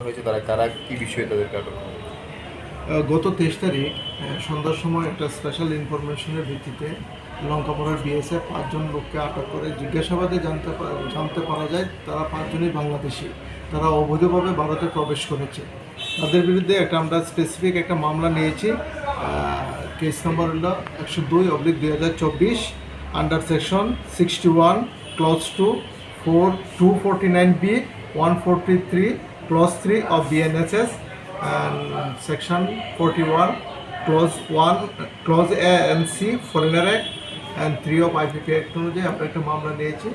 হয়েছে তারা কারা কি বিষয়ে তাদেরকে আটক গত তেইশ তারিখ সন্ধ্যার সময় একটা স্পেশাল ইনফরমেশনের ভিত্তিতে লঙ্কাপাড়ার বিএসএফ পাঁচজন লোককে আটক করে জিজ্ঞাসাবাদে জানতে জানতে পারা যায় তারা পাঁচজনই বাংলাদেশি। তারা অবৈধভাবে ভারতে প্রবেশ করেছে। তাদের বিরুদ্ধে একটা আমরা স্পেসিফিক একটা মামলা নিয়েছি কেস নাম্বার হলো একশো দুই অব্লিক দুই হাজার চব্বিশ under section sixty one clause two four two forty nine B one forty three clause three of BNSS and section 41 clause 1 clause A and C foreigner act and 3 of IPP act অনুযায়ী আমরা একটা মামলা নিয়েছি।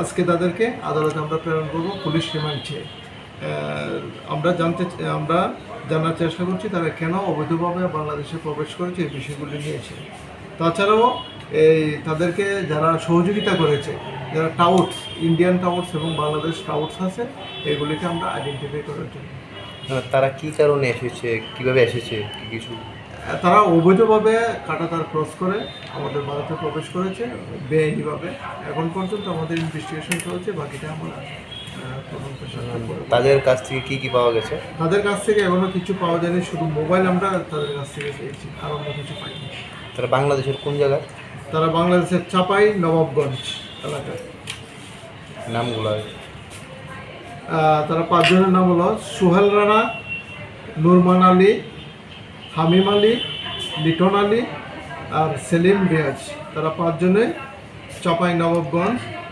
আজকে তাদেরকে আদালতে আমরা প্রেরণ করব, পুলিশ রিমান্ড চেয়ে। আমরা জানতে আমরা জানার চেষ্টা করছি তারা কেন অবৈধভাবে বাংলাদেশে প্রবেশ করেছে এই বিষয়গুলি নিয়েছে তাছাড়াও এই তাদেরকে যারা সহযোগিতা করেছে যারা টাউটস ইন্ডিয়ান টাউটস এবং বাংলাদেশ টাউটস আছে এগুলিকে আমরা আইডেন্টিফাই করার জন্য। তারা কি কারণে এসেছে? কীভাবে এসেছে? কি কিছু? তারা অবৈধভাবে কাটাতার ক্রস করে আমাদের ভারতে প্রবেশ করেছে বেআইনিভাবে। এখন পর্যন্ত আমাদের ইনভেস্টিগেশন চলছে বাকিটা আমরা তাদের কাছ থেকে কি কি পাওয়া গেছে? তাদের কাছ থেকে এখনও কিছু পাওয়া যায়নি শুধু মোবাইল আমরা তাদের কাছ থেকে পেয়েছি আর অন্য কিছু পাইনি। তারা বাংলাদেশের কোন জায়গায় তারা বাংলাদেশের চাপাই নবাবগঞ্জ এলাকায়। নামগুলো তারা পাঁচজনের নাম হলো সোহেল রানা নুরমান আলী হামিম আলী লিটন আলী আর সেলিম রিয়াজ। তারা পাঁচজনে চাপাই নবাবগঞ্জ